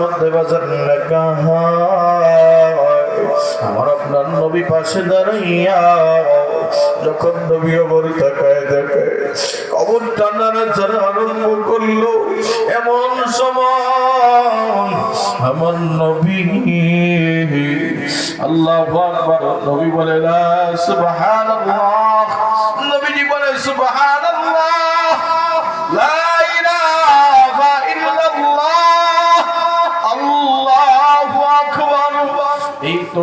মধ্যে আমার আপনার নবী পাশে দাঁড়াইয়া যখন নবী অবর তাকায় দেখে কবর যারা আরম্ভ করল, এমন সময় আমার নবী, আল্লাহ আকবার, নবী বলে, লা, সুবহানাল্লাহ। নবীজি বলে, সুবহানাল্লাহ। লা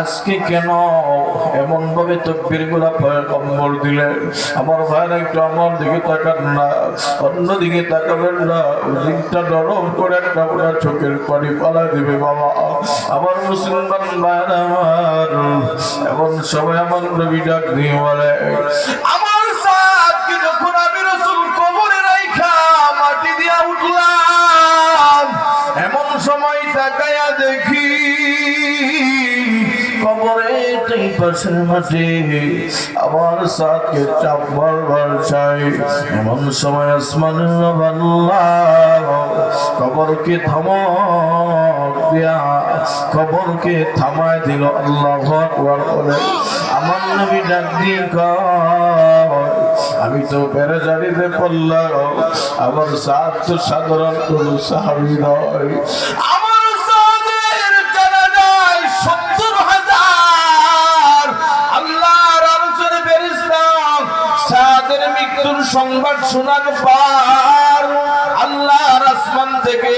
আজকে কেন এমন ভাবে তকবিরগুলা কম্বল দিলে আমার ভাইয়ের একটু আমার দিকে তাকান না, অন্যদিকে তাকাবেন না। দিকটা নরম করে একটা ওরা চোখের পানি পালা দিবে, বাবা। আমার মুসলমান ভাইয়ের আমার, এমন সময় আমার নবী ডাক দিয়ে বলে পাশের আমার সাথে চাপ বারবার চাই। এমন সময় আসমান কবরকে থামক দিয়া কবরকে থামায় দিল আল্লাহ আকবার বলে, আমার নবী ডাক দিয়ে আমি তো বেড়ে জানিতে পড়লাম, আমার সাত সাধারণ কোন সাহাবি নয়। সংবাদ শোনার পার আল্লাহর আসমান থেকে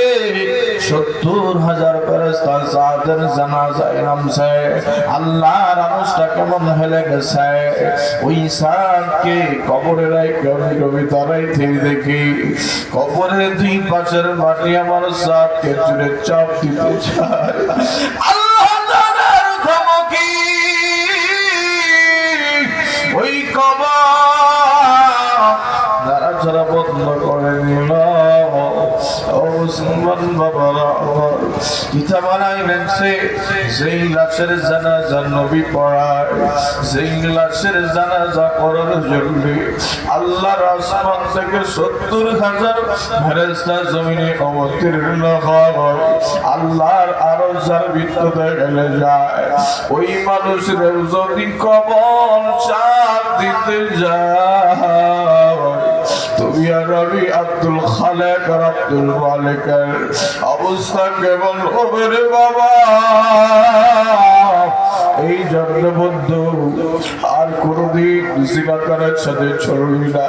সত্তর হাজার ফেরেস্তা জানাজায় নামছে। আল্লাহর আনুষ্ঠা কেমন হেলে গেছে? ওই সাদকে কবরে দেখি কবরের দুই পাশের মাটি আমার জুড়ে চাপ দিতে চায়। আল্লাহ ওই কবর নাড়াচাড়া বন্ধ করে নিল ও মুসলমান বাবারা কিতাব বানাইলেন সে যেই লাশের জানাজা আল্লাহর আরও যার ভিত্ততে গেলে যায়। ওই মানুষের যদি কবল চাপ দিতে যায়। আর আব্দুল খালেক আর আব্দুল অবস্থা কেমন হবে বাবা। এই জন্য বন্ধু আর কোনদিন জিনাকারের সাথে চলবি না,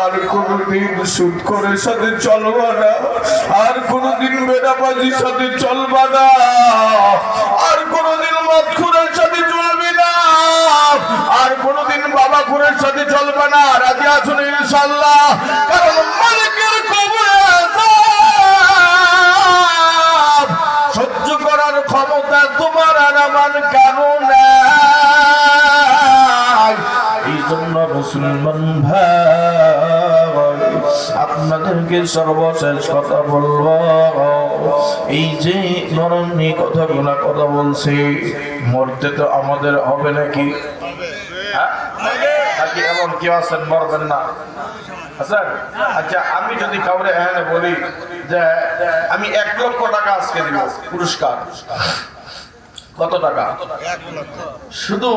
আর কোনদিন সুদ করে সাথে চলবা না, আর কোনদিন বেদাবাজির সাথে চলবা না। এই জন্য মুসলমান ভাই, আপনাদেরকে সর্বশেষ কথা বলব। এই যে কথাগুলা কথা মরতে তো আমাদের হবে নাকি? হ্যাঁ? নাকি এমন কেউ আছেন? মরবেন না। আচ্ছা আচ্ছা আমি যদি কাউরে এখানে বলি যে, আমি এক লক্ষ টাকা আজকে দিব। পুরস্কার। কত টাকা? শুধু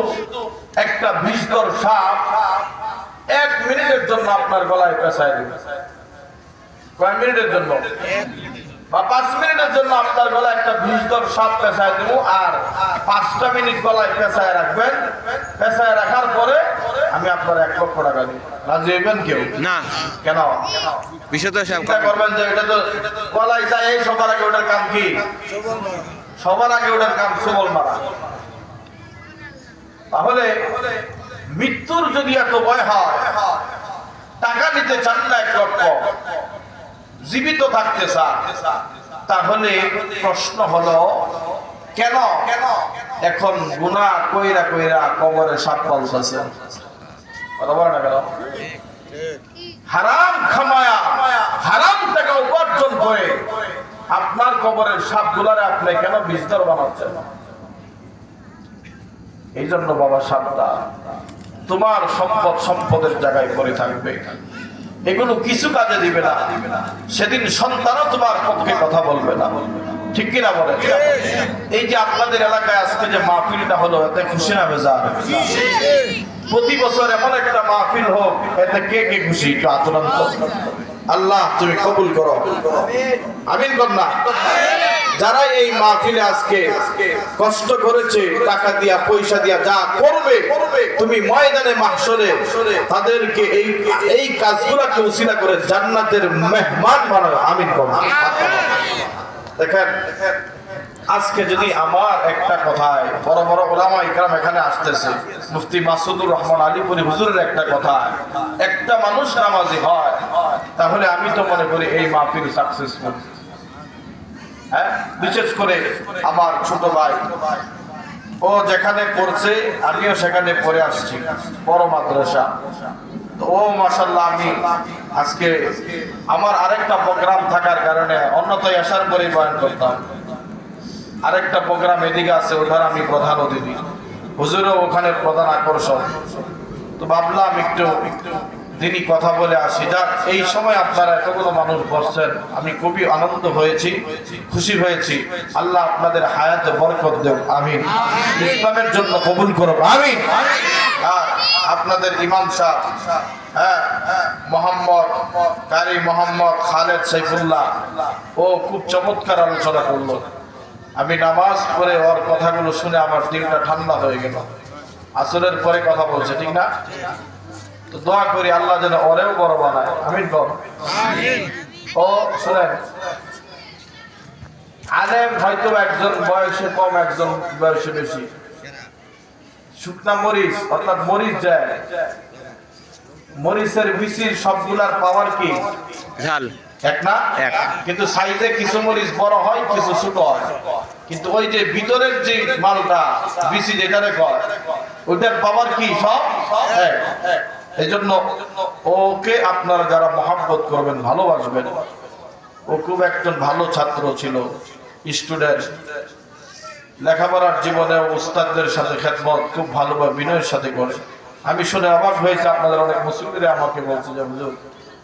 একটা বিষধর সাপ এক মিনিটের জন্য আপনার গলায় পেঁচায় দিবে। কয় মিনিটের জন্য? বা পাঁচ মিনিটের জন্য আপনার গলায় একটা বিষধর সাপ পেঁচায় দেবো আর পাঁচটা মিনিট গলায় পেঁচায় রাখবেন। পেঁচায় রাখার পরে আমি আপনার এক লক্ষ টাকা দিব। রাজি হইবেন কেউ? না। কেন? বিশুদ্ধ সাহেব করবেন যে এটা তো গলায় যায় এই সবার আগে ওটার কাম কি? সবার আগে ওটার কাম সুবল মারা। তাহলে মৃত্যুর যদি এত ভয় হয় টাকা নিতে চান না এক লক্ষ জীবিত থাকতে চান তাহলে প্রশ্ন হলো কেন? এখন গুণা কইরা কইরা কবরে সাপ পালতেছে বলে না কেন? হারাম খামায়া হারাম টাকা উপার্জন করে কবরের সাপগুলারে আপনি কেন বিস্তর বানাচ্ছেন? এই জন্য বাবা সাবধান। তোমার সম্পদ সম্পদের জায়গায় পড়ে থাকবে। এগুলো কিছু কাজে দিবে না। সেদিন সন্তানও তোমার পক্ষে কথা বলবে না। ঠিক কিনা বলে এই যে আপনাদের এলাকায় আজকে যে মাহফিলটা হলো এতে খুশি না বেজার? প্রতি বছর এমন একটা মাহফিল হোক এতে কে কে খুশি একটু আচরণ আল্লাহ তুমি কবুল করো। আমিন কন্যা। যারা এই মাহফিলে আজকে কষ্ট করেছে টাকা দিয়া পয়সা দিয়া যা করবে তুমি ময়দানে মাহশরে তাদেরকে এই এই কাজগুলোকে উসিলা করে জান্নাতের মেহমান বানাও। আমিন কন্যা। দেখেন আজকে যদি আমার একটা কথায় বড় বড় ওলামা ইকরাম এখানে আসতেছে, মুফতি মাসুদুর রহমান আলীপুরি হুজুরের একটা কথা, একটা মানুষ নামাজি হয়, তাহলে আমি তো মনে করি এই মাহফিল সাকসেসফুল হ্যাঁ? বিশেষ করে আমার ছোট ভাই, ও যেখানে পড়ছে, আমিও সেখানে পড়ে আসছি, বড় মাদ্রাসা। ও মাসাল্লাহ আমি আজকে আমার আরেকটা প্রোগ্রাম থাকার কারণে অন্যতায় আসার পরেই বয়ান করতাম। আরেকটা প্রোগ্রাম এদিকে আছে ওটার আমি প্রধান অতিথি। হুজুরও ওখানে প্রধান আকর্ষণ। তো ভাবলাম একটু দিনই কথা বলে আসি। যাক, এই সময় আপনারা এতগুলো মানুষ বসছেন, আমি খুবই আনন্দ হয়েছি, খুশি হয়েছি। আল্লাহ আপনাদের হায়াতে বরকত দেব আমিন। ইসলামের জন্য কবুল করব আমিন। আর আপনাদের ইমাম সাহেব হ্যাঁ মোহাম্মদ, কারি মোহাম্মদ খালেদ সাইফুল্লাহ, ও খুব চমৎকার আলোচনা করল। আমি নামাজ পড়ে ওর কথাগুলো শুনে আমার দিলটা ঠান্ডা হয়ে গেল। আসরের পরে কথা বলছে ঠিক না? তো দোয়া করি আল্লাহ যেন ওরেও বড় বানায়। আমিন কম ও শুনেন। আলেম হয়তো একজন বয়সে কম একজন বয়সে বেশি। শুকনা মরিচ অর্থাৎ মরিচ যায়। মরিচের বিচির সবগুলার পাওয়ার কি? ঝাল। এক না? এক। কিন্তু সাইজে কিছু মরিচ বড় হয় কিছু ছোট হয়। কিন্তু ওই যে ভিতরের যে মালটা বিচি যেটারে কয় ওইটার পাওয়ার কি সব? এক। এই জন্য ওকে আপনারা যারা মহাব্বত করবেন ভালোবাসবেন ও খুব একজন ভালো ছাত্র ছিল স্টুডেন্ট। লেখাপড়ার জীবনে উস্তাদদের সাথে খেদমত খুব ভালোভাবে বিনয়ের সাথে করে। আমি শুনে অবাক হয়েছে আপনাদের অনেক মুসলিমরা আমাকে বলছে যে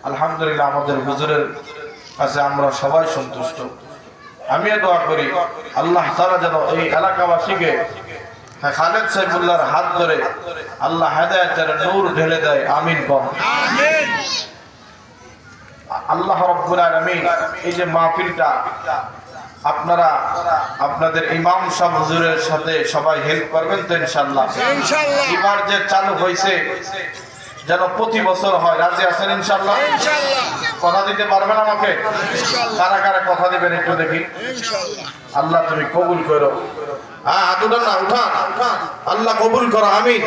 আলহামদুলিল্লাহ আমাদের হুজুরের কাছে আমরা সবাই সন্তুষ্ট। আমিও দোয়া করি আল্লাহ তারা যেন এই এলাকাবাসীকে হ্যাঁ, খালেদ সাইফুল্লাহর হাত ধরে আল্লাহ হেদায়তের নূর ঢেলে দেয় আমিন কম। আল্লাহ রব্বুল আলামিন এই যে মাহফিলটা আপনারা আপনাদের ইমাম সাহেব হুজুরের সাথে সবাই হেল্প করবেন তো ইনশাআল্লাহ। এবার যে চালু হয়েছে যেন প্রতি বছর হয়। রাজি আছেন ইনশাল্লাহ কথা দিতে পারবেন আমাকে? কারা কারা কথা দিবেন একটু দেখি। আল্লাহ তুমি কবুল করো। হ্যাঁ উঠান না উঠান। আল্লাহ কবুল করো আমিন।